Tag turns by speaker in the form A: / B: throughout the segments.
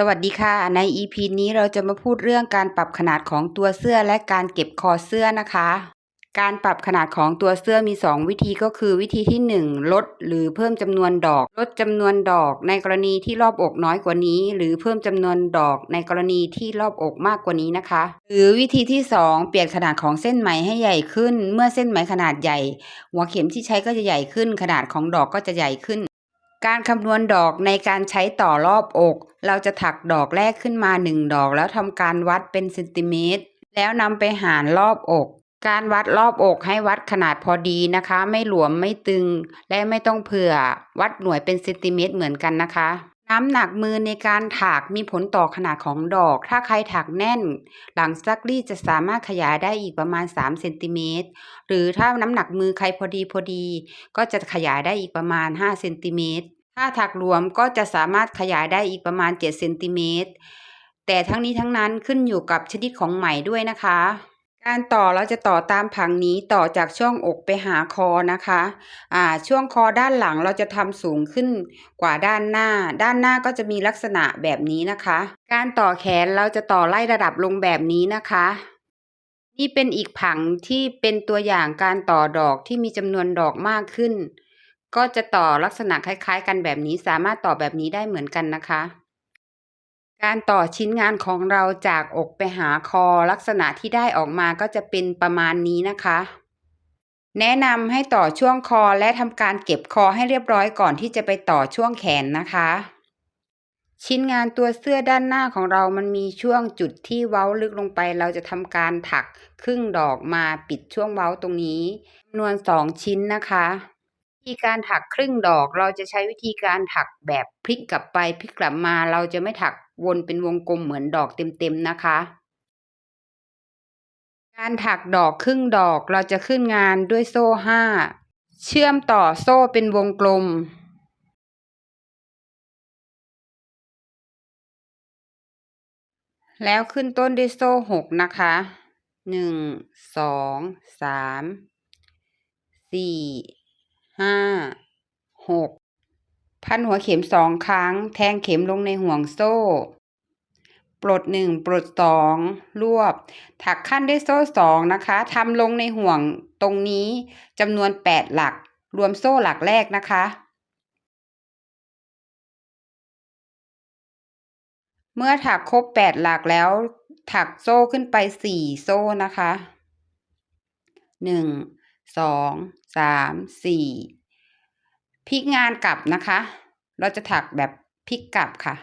A: สวัสดีค่ะ ใน EP นี้เราจะมาพูดเรื่องการปรับขนาดของตัวเสื้อและการเก็บคอเสื้อนะคะ การปรับขนาดของตัวเสื้อมี 2 วิธีก็คือวิธีที่ 1 ลดหรือเพิ่มจำนวนดอก ลดจำนวนดอกในกรณีที่รอบอกน้อยกว่านี้ หรือเพิ่มจำนวนดอกในกรณีที่รอบอกมากกว่านี้นะคะ หรือวิธีที่ 2 เปลี่ยนขนาดของเส้นไหมให้ใหญ่ขึ้น เมื่อเส้นไหมขนาดใหญ่ หัวเข็มที่ใช้ก็จะใหญ่ขึ้น ขนาดของดอกก็จะใหญ่ขึ้น การคำนวณดอกในการใช้ต่อรอบอก เราจะถักดอกแรกขึ้นมา 1 ดอกแล้วทำการวัดเป็นเซนติเมตร แล้วนำไปหารรอบอก การวัดรอบอกให้วัดขนาดพอดีนะคะ ไม่หลวมไม่ตึง และไม่ต้องเผื่อ วัดหน่วยเป็นเซนติเมตรเหมือนกันนะคะ น้ำหนักมือในการถักมีผลต่อขนาดของดอก ถ้าใครถักแน่น หลังซักรีดจะสามารถขยายได้อีกประมาณ3เซนติเมตร หรือถ้าน้ำหนักมือใครพอดีพอดี ก็จะขยายได้อีกประมาณ5เซนติเมตร ถ้าถักรวมก็จะสามารถขยายได้อีกประมาณ7เซนติเมตร แต่ทั้งนี้ทั้งนั้นขึ้นอยู่กับชนิดของไหมด้วยนะคะ การต่อเราจะต่อตามผังนี้ต่อจากช่วงอกไปหาคอนะคะอ่าช่วงคอด้านหลังเราจะทำสูงขึ้นกว่าด้านหน้า ด้านหน้าก็จะมีลักษณะแบบนี้นะคะ การต่อแขนเราจะต่อไล่ระดับลงแบบนี้นะคะ นี่เป็นอีกผังที่เป็นตัวอย่างการต่อดอกที่มีจำนวนดอกมากขึ้น ก็จะต่อลักษณะคล้าย ๆ กันแบบนี้สามารถต่อแบบนี้ได้เหมือนกันนะคะ การต่อชิ้นงานของเราจากอกไปหาคอลักษณะที่ได้ออกมาก็จะเป็นประมาณนี้นะคะ แนะนำให้ต่อช่วงคอและทำการเก็บคอให้เรียบร้อยก่อนที่จะไปต่อช่วงแขนนะคะ ชิ้นงานตัวเสื้อด้านหน้าของเรามันมีช่วงจุดที่เว้าลึกลงไป เราจะทำการถักครึ่งดอกมาปิดช่วงเว้าตรงนี้จำนวนสองชิ้นนะคะ ธีการถักครึ่งดอก เราจะใช้วิธีการถักแบบพลิกกลับไปพลิกกลับมา เราจะไม่ถักวนเป็นวงกลมเหมือนดอกเต็มๆนะคะ การถักดอกครึ่งดอกเราจะขึ้นงานด้วยโซ่ห้าเชื่อมต่อโซ่เป็นวงกลมแล้วขึ้นต้นด้วยโซ่หกนะคะหนึ่ง สอง สาม สี่ ห้าหกพันหัวเข็มสองครั้ง แทงเข็มลงในห่วงโซ่ ปลดหนึ่งปลดสองรวบ ถักขั้นด้วยโซ่สองนะคะทำลงในห่วงตรงนี้จำนวนแปดหลัก รวมโซ่หลักแรกนะคะ เมื่อถักครบแปดหลักแล้ว ถักโซ่ขึ้นไปสี่โซ่นะคะหนึ่ง สองสามสี่พลิกงานกลับนะคะ เราจะถักแบบพลิกกลับค่ะ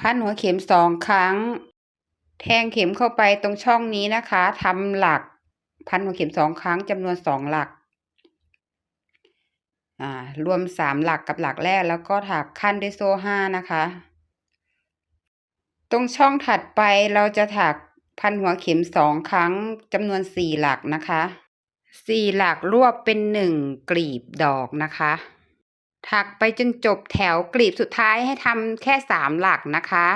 A: พันหัวเข็มสองครั้ง แทงเข็มเข้าไปตรงช่องนี้นะคะทำหลักพันหัวเข็มสองครั้งจำนวนสองหลักอ่ารวมสามหลักกับหลักแรกแล้วก็ถักขั้นด้วยโซ่ห้านะคะ ตรงช่องถัดไปเราจะถักพันหัวเข็มสองครั้งจำนวนสี่หลักนะคะ สี่หลักรวบเป็นหนึ่งกลีบดอกนะคะ ถักไปจนจบแถวกลีบสุดท้ายให้ทำแค่สามหลักนะคะ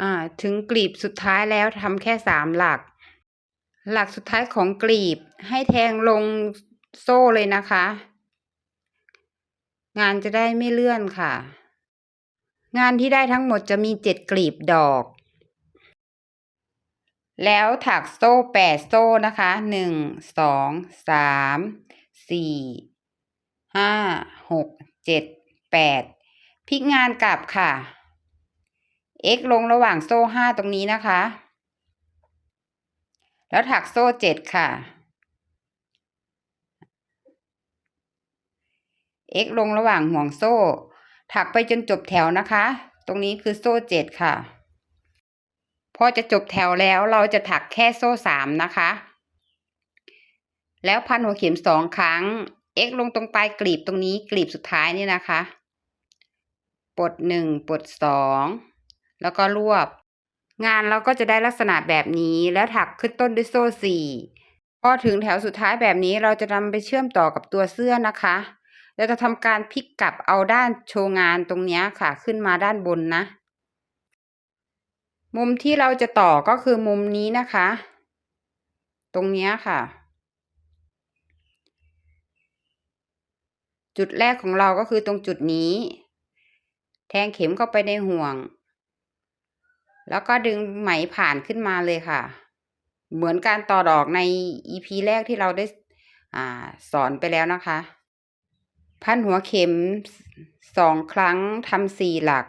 A: อ่า ถึงกลีบสุดท้ายแล้วทำแค่สามหลัก หลักสุดท้ายของกลีบให้แทงลงโซ่เลยนะคะ งานจะได้ไม่เลื่อนค่ะ งานที่ได้ทั้งหมดจะมีเจ็ดกลีบดอก แล้วถักโซ่แปดโซ่นะคะหนึ่งสองสามสี่ห้าหกเจ็ดแปดพลิกงานกลับค่ะ x ลงระหว่างโซ่ห้าตรงนี้นะคะ แล้วถักโซ่เจ็ดค่ะ x ลงระหว่างห่วงโซ่ ถักไปจนจบแถวนะคะ ตรงนี้คือโซ่เจ็ดค่ะ พอจะจบแถวแล้วเราจะถักแค่โซ่สามนะคะ แล้วพันหัวเข็มสองครั้ง x ลงตรงปลายกลีบตรงนี้กลีบสุดท้ายนี่นะคะปลดหนึ่งปลดสองแล้วก็รวบ งานเราก็จะได้ลักษณะแบบนี้แล้วถักขึ้นต้นด้วยโซ่สี่พอถึงแถวสุดท้ายแบบนี้เราจะนำไปเชื่อมต่อกับตัวเสื้อนะคะ เราจะทำการพลิกกลับเอาด้านโชว์งานตรงนี้ค่ะ ขึ้นมาด้านบนนะ มุมที่เราจะต่อก็คือมุมนี้นะคะ ตรงนี้ค่ะ จุดแรกของเราก็คือตรงจุดนี้ แทงเข็มเข้าไปในห่วง แล้วก็ดึงไหมผ่านขึ้นมาเลยค่ะ เหมือนการต่อดอกใน EP แรกที่เราได้อสอนไปแล้วนะคะ พันหัวเข็มสองครั้งทำสี่หลัก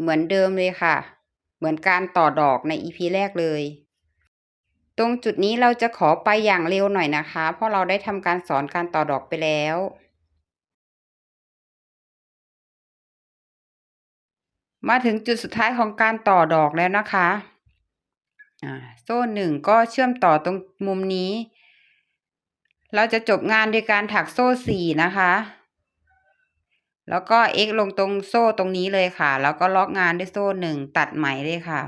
A: เหมือนเดิมเลยค่ะ เหมือนการต่อดอกใน EP แรกเลย ตรงจุดนี้เราจะขอไปอย่างเร็วหน่อยนะคะ เพราะเราได้ทำการสอนการต่อดอกไปแล้ว มาถึงจุดสุดท้ายของการต่อดอกแล้วนะคะโซ่หนึ่งก็เชื่อมต่อตรงมุมนี้ เราจะจบงานโดยการถักโซ่สี่นะคะ แล้วก็ x ลงตรงโซ่ตรงนี้เลยค่ะ แล้วก็ล็อกงานด้วยโซ่หนึ่งตัดไหมเลยค่ะ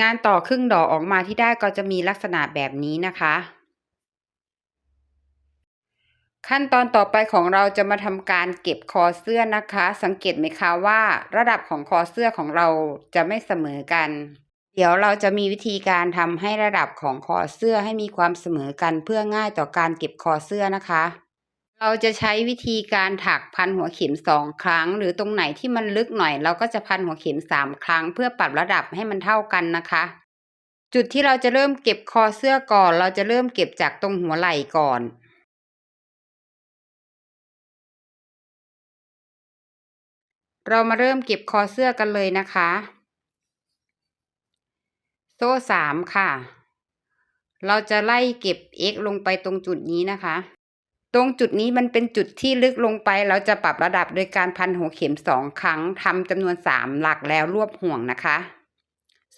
A: งานต่อครึ่งดอกออกมาที่ได้ก็จะมีลักษณะแบบนี้นะคะ ขั้นตอนต่อไปของเราจะมาทำการเก็บคอเสื้อนะคะ สังเกตไหมคะว่า ระดับของคอเสื้อของเราจะไม่เสมอกัน เดี๋ยวเราจะมีวิธีการทำให้ระดับของคอเสื้อให้มีความเสมอกันเพื่อง่ายต่อการเก็บคอเสื้อนะคะ เราจะใช้วิธีการถักพันหัวเข็มสองครั้ง หรือตรงไหนที่มันลึกหน่อย เราก็จะพันหัวเข็มสามครั้ง เพื่อปรับระดับให้มันเท่ากันนะคะ จุดที่เราจะเริ่มเก็บคอเสื้อก่อน เราจะเริ่มเก็บจากตรงหัวไหล่ก่อนเรามาเริ่มเก็บคอเสื้อกันเลยนะคะ โซ่สามค่ะ เราจะไล่เก็บ x ลงไปตรงจุดนี้นะคะ ตรงจุดนี้มันเป็นจุดที่ลึกลงไป เราจะปรับระดับโดยการพันหัวเข็มสองครั้งทำจำนวนสามหลักแล้วรวบห่วงนะคะ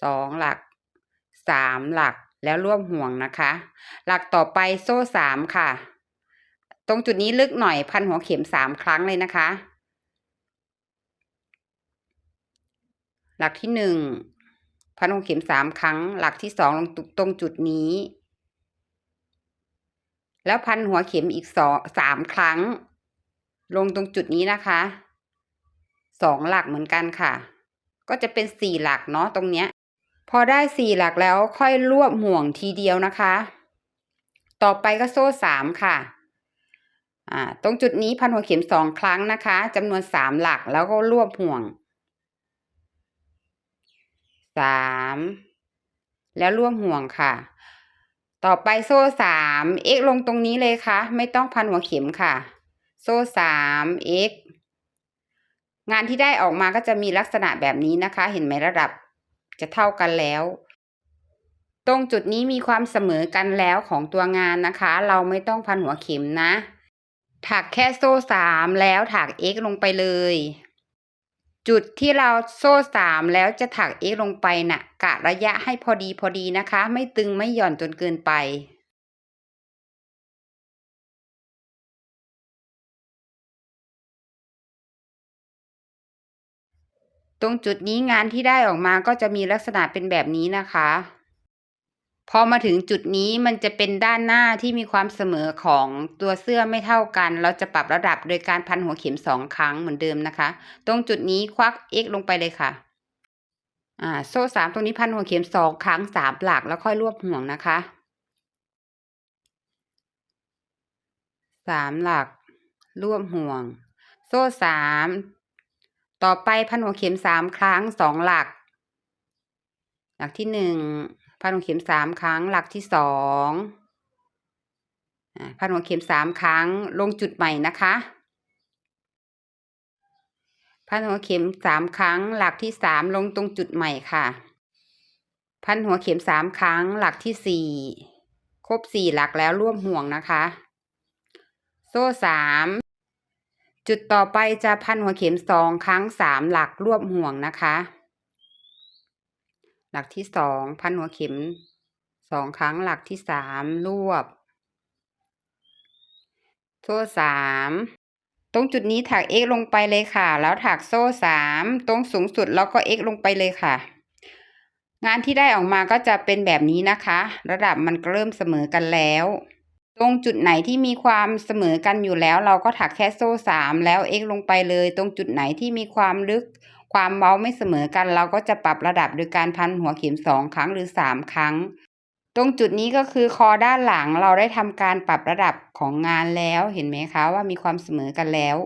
A: สองหลักสามหลักแล้วรวบห่วงนะคะ หลักต่อไปโซ่สามค่ะ ตรงจุดนี้ลึกหน่อยพันหัวเข็มสามครั้งเลยนะคะ หลักที่หนึ่ง พันหัวเข็มสามครั้ง หลักที่สองลงตรงจุดนี้ แล้วพันหัวเข็มอีกสองสามครั้ง ลงตรงจุดนี้นะคะสองหลักเหมือนกันค่ะ ก็จะเป็นสี่หลักเนาะตรงเนี้ย พอได้สี่หลักแล้วค่อยรวบห่วงทีเดียวนะคะ ต่อไปก็โซ่สามค่ะอ่าตรงจุดนี้พันหัวเข็มสองครั้งนะคะจำนวนสามหลักแล้วก็รวบห่วง สามแล้วร่วมห่วงค่ะ ต่อไปโซ่สาม x ลงตรงนี้เลยค่ะ ไม่ต้องพันหัวเข็มค่ะ โซ่สาม x งานที่ได้ออกมาก็จะมีลักษณะแบบนี้นะคะ เห็นไหมระดับจะเท่ากันแล้ว ตรงจุดนี้มีความเสมอกันแล้วของตัวงานนะคะ เราไม่ต้องพันหัวเข็มนะ ถักแค่โซ่สามแล้วถัก x ลงไปเลย จุดที่เราโซ่สามแล้วจะถัก x ลงไปนะ่ะ กะระยะให้พอดีพอดีนะคะ ไม่ตึงไม่หย่อนจนเกินไป ตรงจุดนี้งานที่ได้ออกมาก็จะมีลักษณะเป็นแบบนี้นะคะ พอมาถึงจุดนี้มันจะเป็นด้านหน้าที่มีความเสมอของตัวเสื้อไม่เท่ากัน เราจะปรับระดับโดยการพันหัวเข็มสองครั้งเหมือนเดิมนะคะ ตรงจุดนี้ควัก x ลงไปเลยค่ะอ่าโซ่สามตรงนี้พันหัวเข็มสองครั้งสามหลักแล้วค่อยรวบห่วงนะคะสามหลักรวบห่วง โซ่สามต่อไปพันหัวเข็มสามครั้งสองหลัก หลักที่หนึ่ง พันหัวเข็มสามครั้ง หลักที่สองพันหัวเข็มสามครั้ง ลงจุดใหม่นะคะ พันหัวเข็มสามครั้ง หลักที่สามลงตรงจุดใหม่ค่ะ พันหัวเข็มสามครั้ง หลักที่สี่ครบสี่หลักแล้วร่วมห่วงนะคะ โซ่สามจุดต่อไปจะพันหัวเข็มสองครั้งสามหลักรวบห่วงนะคะ หลักที่สองพันหัวเข็มสองครั้งหลักที่สามรวบ โซ่สามตรงจุดนี้ถัก x ลงไปเลยค่ะ แล้วถักโซ่สามตรงสูงสุดแล้วก็ x ลงไปเลยค่ะ งานที่ได้ออกมาก็จะเป็นแบบนี้นะคะ ระดับมันเริ่มเสมอกันแล้ว ตรงจุดไหนที่มีความเสมอกันอยู่แล้ว เราก็ถักแค่โซ่สามแล้ว x ลงไปเลย ตรงจุดไหนที่มีความลึก ความเว้าไม่เสมอกัน เราก็จะปรับระดับโดยการพันหัวเข็มสองครั้งหรือสามครั้ง ตรงจุดนี้ก็คือคอด้านหลังเราได้ทำการปรับระดับของงานแล้วเห็นไหมคะว่ามีความเสมอกันแล้ว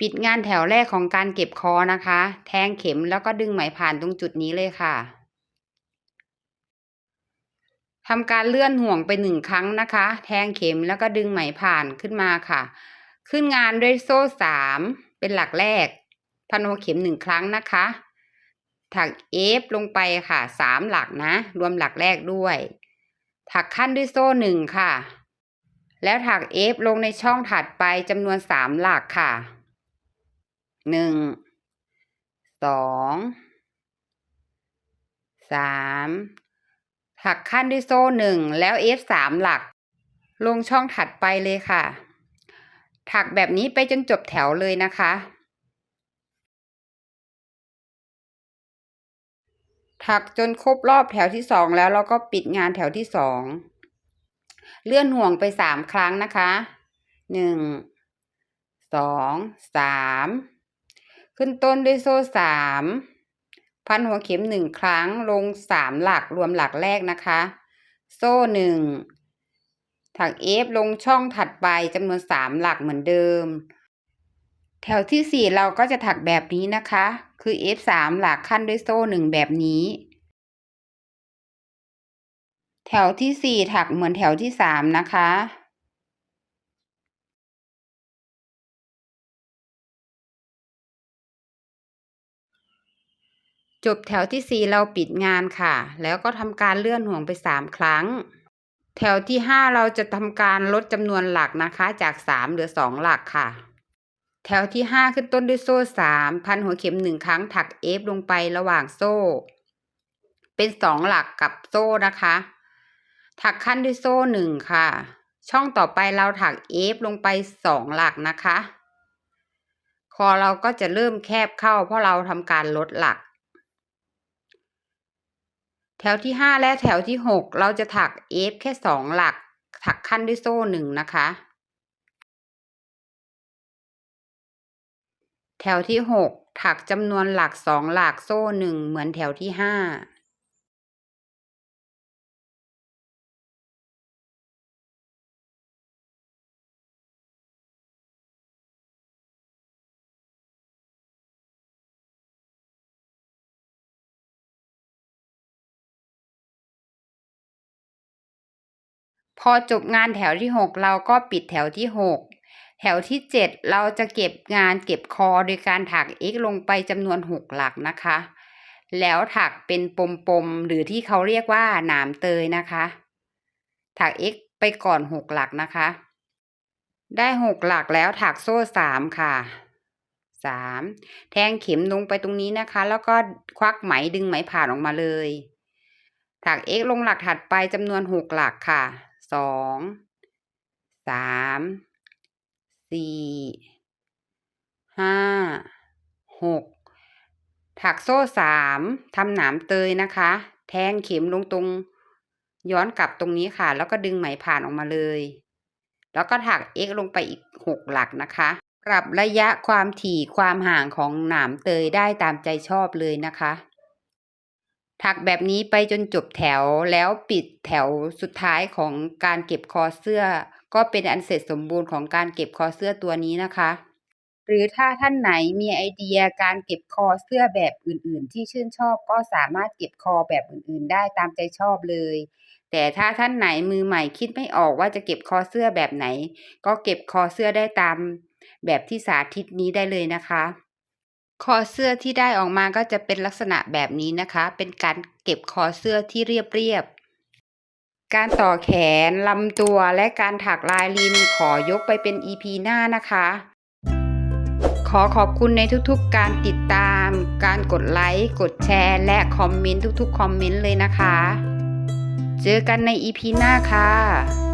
A: ปิดงานแถวแรกของการเก็บคอนะคะ แทงเข็มแล้วก็ดึงไหมผ่านตรงจุดนี้เลยค่ะทำการเลื่อนห่วงไปหนึ่งครั้งนะคะ แทงเข็มแล้วก็ดึงไหมผ่านขึ้นมาค่ะ ขึ้นงานด้วยโซ่สามเป็นหลักแรก พันหัวเข็มหนึ่งครั้งนะคะถักเอฟลงไปค่ะสามหลักนะ รวมหลักแรกด้วย ถักขั้นด้วยโซ่หนึ่งค่ะ แล้วถักเอฟลงในช่องถัดไปจำนวนสามหลักค่ะหนึ่งสองสามถักขั้นด้วยโซ่หนึ่งแล้วเอฟสามหลัก ลงช่องถัดไปเลยค่ะ ถักแบบนี้ไปจนจบแถวเลยนะคะ ถักจนครบรอบแถวที่สองแล้วเราก็ปิดงานแถวที่สองเลื่อนห่วงไปสามครั้งนะคะหนึ่งสองสามขึ้นต้นด้วยโซ่สามพันหัวเข็มหนึ่งครั้งลงสามหลักรวมหลักแรกนะคะ โซ่หนึ่งถักเอฟลงช่องถัดไปจำนวนสามหลักเหมือนเดิม แถวที่สี่เราก็จะถักแบบนี้นะคะ คือ F สามหลักขั้นด้วยโซ่หนึ่งแบบนี้ แถวที่สี่ถักเหมือนแถวที่สามนะคะจบแถวที่สี่เราปิดงานค่ะ แล้วก็ทำการเลื่อนห่วงไปสามครั้ง แถวที่ห้าเราจะทำการลดจำนวนหลักนะคะ จากสามเหลือสองหลักค่ะ แถวที่ห้าขึ้นต้นด้วยโซ่สามพันหัวเข็มหนึ่งครั้งถักเอฟลงไประหว่างโซ่ เป็นสองหลักกับโซ่นะคะ ถักขั้นด้วยโซ่หนึ่งค่ะ ช่องต่อไปเราถักเอฟลงไปสองหลักนะคะ คอเราก็จะเริ่มแคบเข้าเพราะเราทำการลดหลัก แถวที่ห้าและแถวที่หกเราจะถักเอฟแค่สองหลัก ถักขั้นด้วยโซ่หนึ่งนะคะ ถวที่หกถักจำนวนหลักสองหลักโซ่หนึ่งเหมือนแถวที่ห้าพอจบงานแถวที่หกเราก็ปิดแถวที่หก แถวที่เจ็ดเราจะเก็บงานเก็บคอโดยการถัก x ลงไปจำนวนหกหลักนะคะ แล้วถักเป็นปมๆ หรือที่เขาเรียกว่าหนามเตยนะคะ ถัก x ไปก่อนหกหลักนะคะ ได้หกหลักแล้วถักโซ่สามค่ะสามแทงเข็มลงไปตรงนี้นะคะ แล้วก็ควักไหมดึงไหมผ่านออกมาเลย ถัก x ลงหลักถัดไปจำนวนหกหลักค่ะสอง สี่ห้าหกถักโซ่สามทำหนามเตยนะคะ แทงเข็มลงตรง ย้อนกลับตรงนี้ค่ะ แล้วก็ดึงไหมผ่านออกมาเลย แล้วก็ถัก x ลงไปอีกหกหลักนะคะปรับระยะความถี่ความห่างของหนามเตยได้ตามใจชอบเลยนะคะ ถักแบบนี้ไปจนจบแถวแล้วปิดแถวสุดท้ายของการเก็บคอเสื้อ ก็เป็นอันเสร็จสมบูรณ์ของการเก็บคอเสื้อตัวนี้นะคะ หรือถ้าท่านไหนมีไอเดียการเก็บคอเสื้อแบบอื่นๆ ที่ชื่นชอบก็สามารถเก็บคอแบบอื่นๆ ได้ตามใจชอบเลย แต่ถ้าท่านไหนมือใหม่คิดไม่ออกว่าจะเก็บคอเสื้อแบบไหน ก็เก็บคอเสื้อได้ตามแบบที่สาธิตนี้ได้เลยนะคะคอเสื้อที่ได้ออกมาก็จะเป็นลักษณะแบบนี้นะคะ เป็นการเก็บคอเสื้อที่เรียบๆ การต่อแขนลำตัวและการถักลายริมขอยกไปเป็น EP หน้านะคะ ขอขอบคุณในทุกๆการติดตาม การกดไลค์กดแชร์และคอมเมนต์ทุกๆคอมเมนต์เลยนะคะ เจอกันใน EP หน้าค่ะ